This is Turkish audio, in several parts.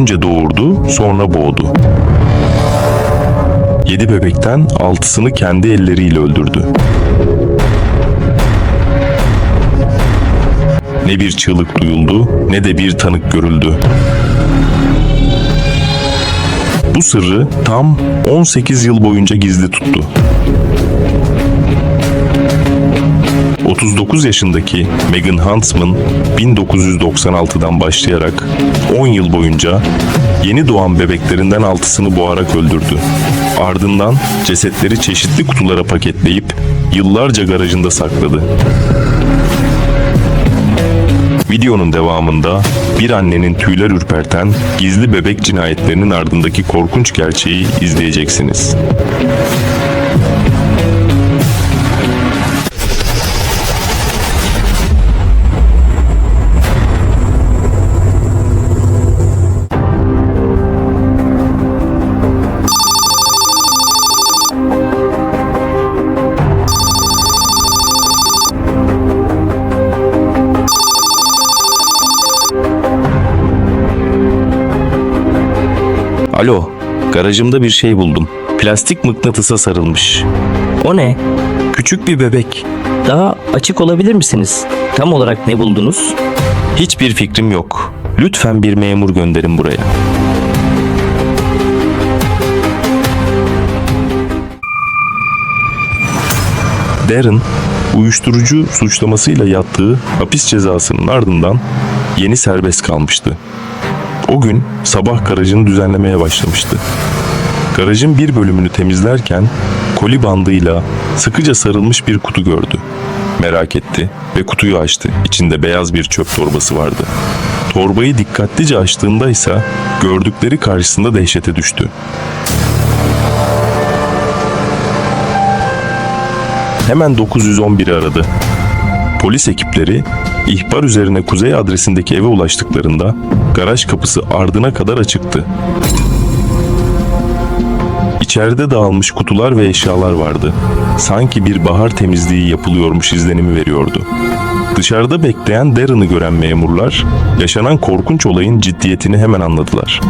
Önce doğurdu, sonra boğdu. Yedi bebekten altısını kendi elleriyle öldürdü. Ne bir çığlık duyuldu, ne de bir tanık görüldü. Bu sırrı tam 18 yıl boyunca gizli tuttu. 39 yaşındaki Megan Huntsman 1996'dan başlayarak 10 yıl boyunca yeni doğan bebeklerinden altısını boğarak öldürdü. Ardından cesetleri çeşitli kutulara paketleyip yıllarca garajında sakladı. Videonun devamında bir annenin tüyler ürperten gizli bebek cinayetlerinin ardındaki korkunç gerçeği izleyeceksiniz. Alo, garajımda bir şey buldum. Plastik mıknatısa sarılmış. O ne? Küçük bir bebek. Daha açık olabilir misiniz? Tam olarak ne buldunuz? Hiçbir fikrim yok. Lütfen bir memur gönderin buraya. Darren, uyuşturucu suçlamasıyla yattığı hapis cezasının ardından yeni serbest kalmıştı. O gün sabah garajını düzenlemeye başlamıştı. Garajın bir bölümünü temizlerken koli bandıyla sıkıca sarılmış bir kutu gördü. Merak etti ve kutuyu açtı. İçinde beyaz bir çöp torbası vardı. Torbayı dikkatlice açtığında ise gördükleri karşısında dehşete düştü. Hemen 911'i aradı. Polis ekipleri ihbar üzerine kuzey adresindeki eve ulaştıklarında garaj kapısı ardına kadar açıktı. İçeride dağılmış kutular ve eşyalar vardı. Sanki bir bahar temizliği yapılıyormuş izlenimi veriyordu. Dışarıda bekleyen Darren'ı gören memurlar yaşanan korkunç olayın ciddiyetini hemen anladılar.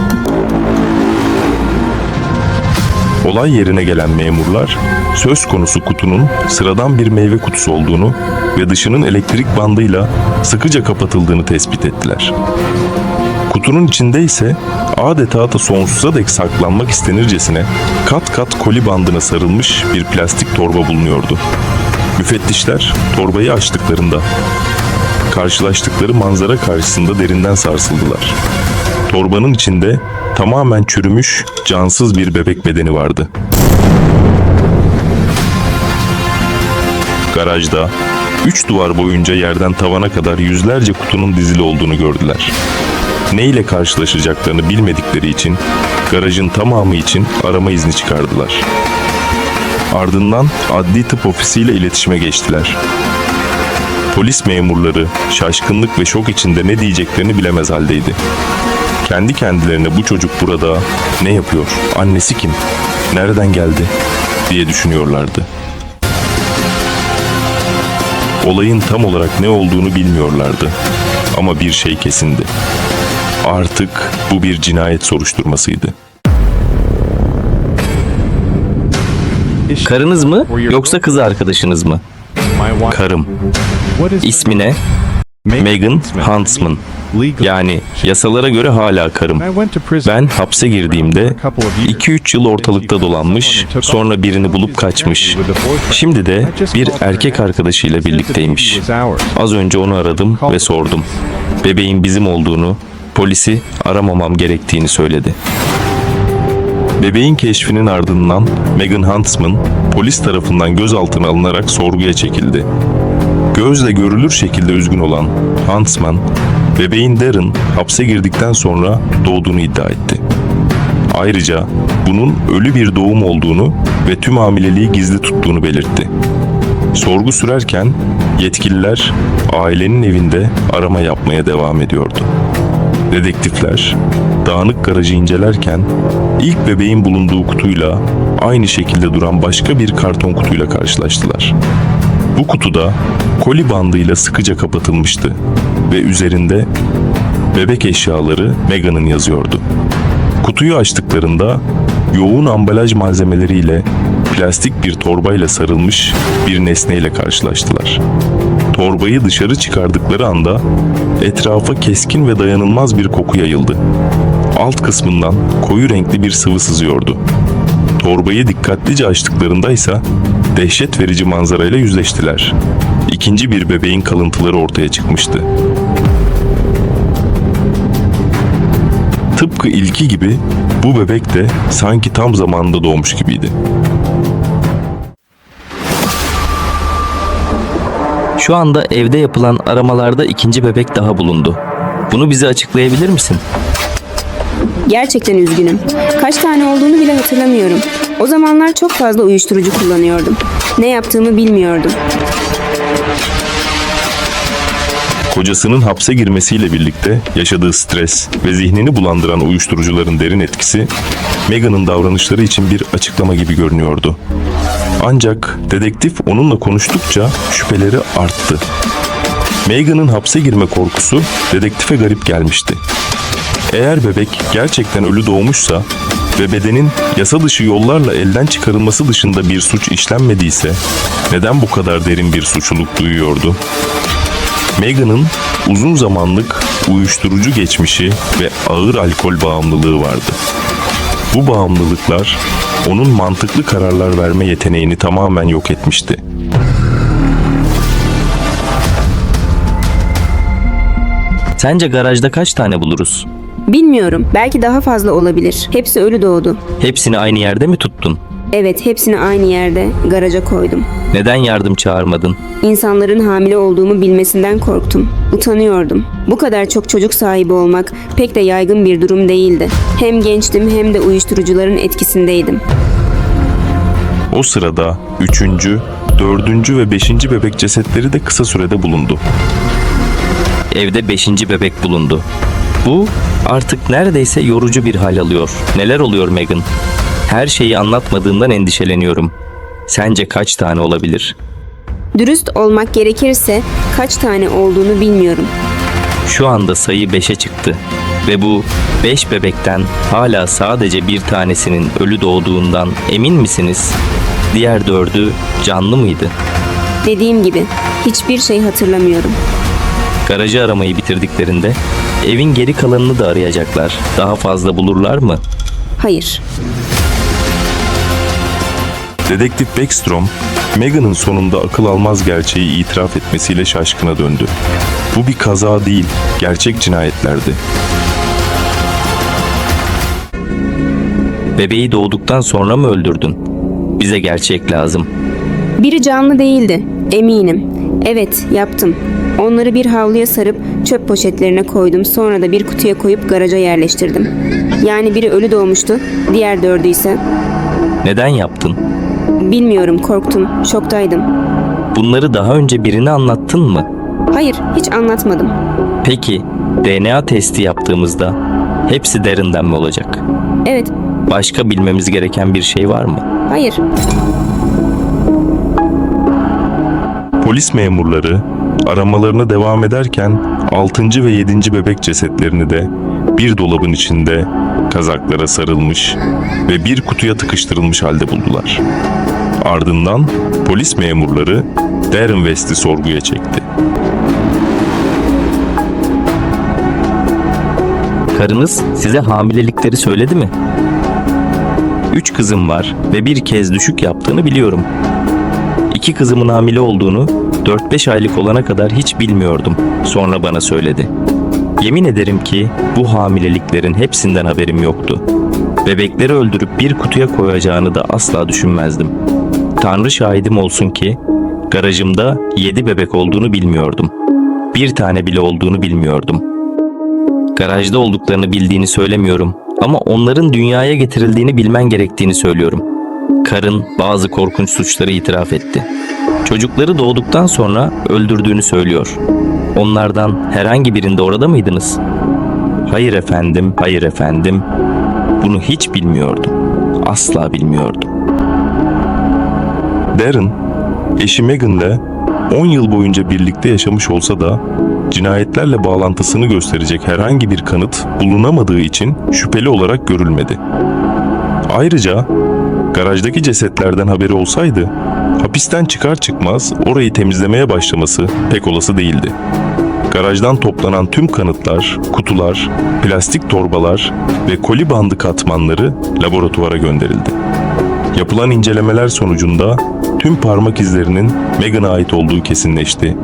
Olay yerine gelen memurlar söz konusu kutunun sıradan bir meyve kutusu olduğunu ve dışının elektrik bandıyla sıkıca kapatıldığını tespit ettiler. Kutunun içinde ise adeta da sonsuza dek saklanmak istenircesine kat kat koli bandına sarılmış bir plastik torba bulunuyordu. Müfettişler torbayı açtıklarında karşılaştıkları manzara karşısında derinden sarsıldılar. Torbanın içinde tamamen çürümüş, cansız bir bebek bedeni vardı. Garajda üç duvar boyunca yerden tavana kadar yüzlerce kutunun dizili olduğunu gördüler. Ne ile karşılaşacaklarını bilmedikleri için garajın tamamı için arama izni çıkardılar. Ardından adli tıp ofisiyle iletişime geçtiler. Polis memurları şaşkınlık ve şok içinde ne diyeceklerini bilemez haldeydi. Kendi kendilerine bu çocuk burada ne yapıyor, annesi kim, nereden geldi diye düşünüyorlardı. Olayın tam olarak ne olduğunu bilmiyorlardı. Ama bir şey kesindi. Artık bu bir cinayet soruşturmasıydı. Karınız mı yoksa kız arkadaşınız mı? Karım, İsmi ne? Megan Huntsman. Yani yasalara göre hala karım. Ben hapse girdiğimde 2-3 yıl ortalıkta dolanmış, sonra birini bulup kaçmış. Şimdi de bir erkek arkadaşıyla birlikteymiş. Az önce onu aradım ve sordum. Bebeğin bizim olduğunu, polisi aramamam gerektiğini söyledi. Bebeğin keşfinin ardından Megan Huntsman polis tarafından gözaltına alınarak sorguya çekildi. Gözle görülür şekilde üzgün olan Huntsman, bebeğin Darren hapse girdikten sonra doğduğunu iddia etti. Ayrıca bunun ölü bir doğum olduğunu ve tüm hamileliği gizli tuttuğunu belirtti. Sorgu sürerken yetkililer ailenin evinde arama yapmaya devam ediyordu. Dedektifler dağınık garajı incelerken ilk bebeğin bulunduğu kutuyla aynı şekilde duran başka bir karton kutuyla karşılaştılar. Bu kutuda koli bandıyla sıkıca kapatılmıştı ve üzerinde bebek eşyaları Meghan'ın yazıyordu. Kutuyu açtıklarında yoğun ambalaj malzemeleriyle plastik bir torbayla sarılmış bir nesneyle karşılaştılar. Torbayı dışarı çıkardıkları anda etrafa keskin ve dayanılmaz bir koku yayıldı. Alt kısmından koyu renkli bir sıvı sızıyordu. Torbayı dikkatlice açtıklarında ise dehşet verici manzarayla yüzleştiler. İkinci bir bebeğin kalıntıları ortaya çıkmıştı. Tıpkı ilki gibi bu bebek de sanki tam zamanında doğmuş gibiydi. Şu anda evde yapılan aramalarda ikinci bebek daha bulundu. Bunu bize açıklayabilir misin? Gerçekten üzgünüm. Kaç tane olduğunu bile hatırlamıyorum. O zamanlar çok fazla uyuşturucu kullanıyordum. Ne yaptığımı bilmiyordum. Kocasının hapse girmesiyle birlikte yaşadığı stres ve zihnini bulandıran uyuşturucuların derin etkisi Meghan'ın davranışları için bir açıklama gibi görünüyordu. Ancak dedektif onunla konuştukça şüpheleri arttı. Meghan'ın hapse girme korkusu dedektife garip gelmişti. Eğer bebek gerçekten ölü doğmuşsa ve bedenin yasa dışı yollarla elden çıkarılması dışında bir suç işlenmediyse neden bu kadar derin bir suçluluk duyuyordu? Meghan'ın uzun zamanlık uyuşturucu geçmişi ve ağır alkol bağımlılığı vardı. Bu bağımlılıklar onun mantıklı kararlar verme yeteneğini tamamen yok etmişti. Sence garajda kaç tane buluruz? Bilmiyorum. Belki daha fazla olabilir. Hepsi ölü doğdu. Hepsini aynı yerde mi tuttun? Evet, hepsini aynı yerde garaja koydum. Neden yardım çağırmadın? İnsanların hamile olduğumu bilmesinden korktum. Utanıyordum. Bu kadar çok çocuk sahibi olmak pek de yaygın bir durum değildi. Hem gençtim hem de uyuşturucuların etkisindeydim. O sırada üçüncü, dördüncü ve beşinci bebek cesetleri de kısa sürede bulundu. Evde beşinci bebek bulundu. Bu artık neredeyse yorucu bir hal alıyor. Neler oluyor Megan? Her şeyi anlatmadığından endişeleniyorum. Sence kaç tane olabilir? Dürüst olmak gerekirse kaç tane olduğunu bilmiyorum. Şu anda sayı 5'e çıktı ve bu 5 bebekten hala sadece bir tanesinin ölü doğduğundan emin misiniz? Diğer dördü canlı mıydı? Dediğim gibi hiçbir şey hatırlamıyorum. Garajı aramayı bitirdiklerinde evin geri kalanını da arayacaklar. Daha fazla bulurlar mı? Hayır. Dedektif Beckstrom, Meghan'ın sonunda akıl almaz gerçeği itiraf etmesiyle şaşkına döndü. Bu bir kaza değil, gerçek cinayetlerdi. Bebeği doğduktan sonra mı öldürdün? Bize gerçek lazım. Biri canlı değildi. Eminim. Evet, yaptım. Onları bir havluya sarıp çöp poşetlerine koydum. Sonra da bir kutuya koyup garaja yerleştirdim. Yani biri ölü doğmuştu, diğer dördü ise Neden yaptın? Bilmiyorum, korktum, şoktaydım. Bunları daha önce birine anlattın mı? Hayır, hiç anlatmadım. Peki DNA testi yaptığımızda hepsi derinden mi olacak? Evet, Başka bilmemiz gereken bir şey var mı? hayır. Polis memurları aramalarına devam ederken 6. ve 7. bebek cesetlerini de bir dolabın içinde kazaklara sarılmış ve bir kutuya tıkıştırılmış halde buldular. Ardından polis memurları Darren West'i sorguya çekti. Karınız size hamilelikleri söyledi mi? Üç kızım var ve bir kez düşük yaptığını biliyorum. İki kızımın hamile olduğunu 4-5 aylık olana kadar hiç bilmiyordum. Sonra bana söyledi. Yemin ederim ki bu hamileliklerin hepsinden haberim yoktu. Bebekleri öldürüp bir kutuya koyacağını da asla düşünmezdim. Tanrı şahidim olsun ki garajımda 7 bebek olduğunu bilmiyordum. Bir tane bile olduğunu bilmiyordum. Garajda olduklarını bildiğini söylemiyorum ama onların dünyaya getirildiğini bilmen gerektiğini söylüyorum. Karın bazı korkunç suçları itiraf etti. Çocukları doğduktan sonra öldürdüğünü söylüyor. Onlardan herhangi birinde orada mıydınız? Hayır efendim, hayır efendim. Bunu hiç bilmiyordum. Asla bilmiyordum. Darren, eşi Megan'le 10 yıl boyunca birlikte yaşamış olsa da cinayetlerle bağlantısını gösterecek herhangi bir kanıt bulunamadığı için şüpheli olarak görülmedi. Ayrıca garajdaki cesetlerden haberi olsaydı hapisten çıkar çıkmaz orayı temizlemeye başlaması pek olası değildi. Garajdan toplanan tüm kanıtlar, kutular, plastik torbalar ve koli bandı katmanları laboratuvara gönderildi. Yapılan incelemeler sonucunda tüm parmak izlerinin Megan'a ait olduğu kesinleşti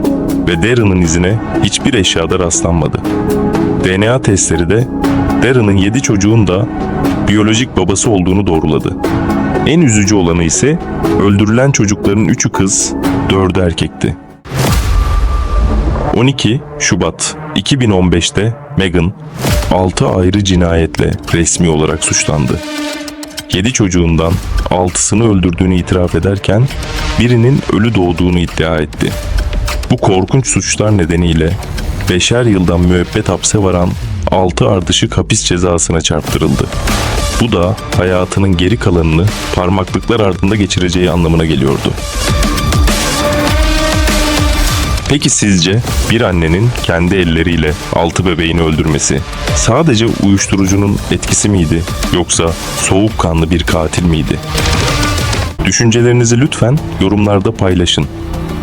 ve Darren'ın izine hiçbir eşyada rastlanmadı. DNA testleri de Darren'ın 7 çocuğun da biyolojik babası olduğunu doğruladı. En üzücü olanı ise öldürülen çocukların 3'ü kız, 4'ü erkekti. 12 Şubat 2015'te Megan 6 ayrı cinayetle resmi olarak suçlandı. 7 çocuğundan 6'sını öldürdüğünü itiraf ederken birinin ölü doğduğunu iddia etti. Bu korkunç suçlar nedeniyle beşer yıldan müebbet hapse varan 6 ardışık hapis cezasına çarptırıldı. Bu da hayatının geri kalanını parmaklıklar ardında geçireceği anlamına geliyordu. Peki sizce bir annenin kendi elleriyle altı bebeğini öldürmesi sadece uyuşturucunun etkisi miydi yoksa soğukkanlı bir katil miydi? Düşüncelerinizi lütfen yorumlarda paylaşın.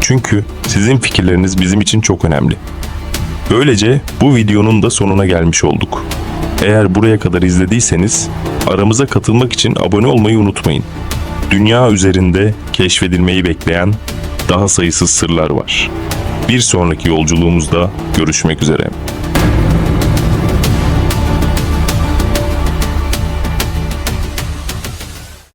Çünkü sizin fikirleriniz bizim için çok önemli. Böylece bu videonun da sonuna gelmiş olduk. Eğer buraya kadar izlediyseniz aramıza katılmak için abone olmayı unutmayın. Dünya üzerinde keşfedilmeyi bekleyen daha sayısız sırlar var. Bir sonraki yolculuğumuzda görüşmek üzere.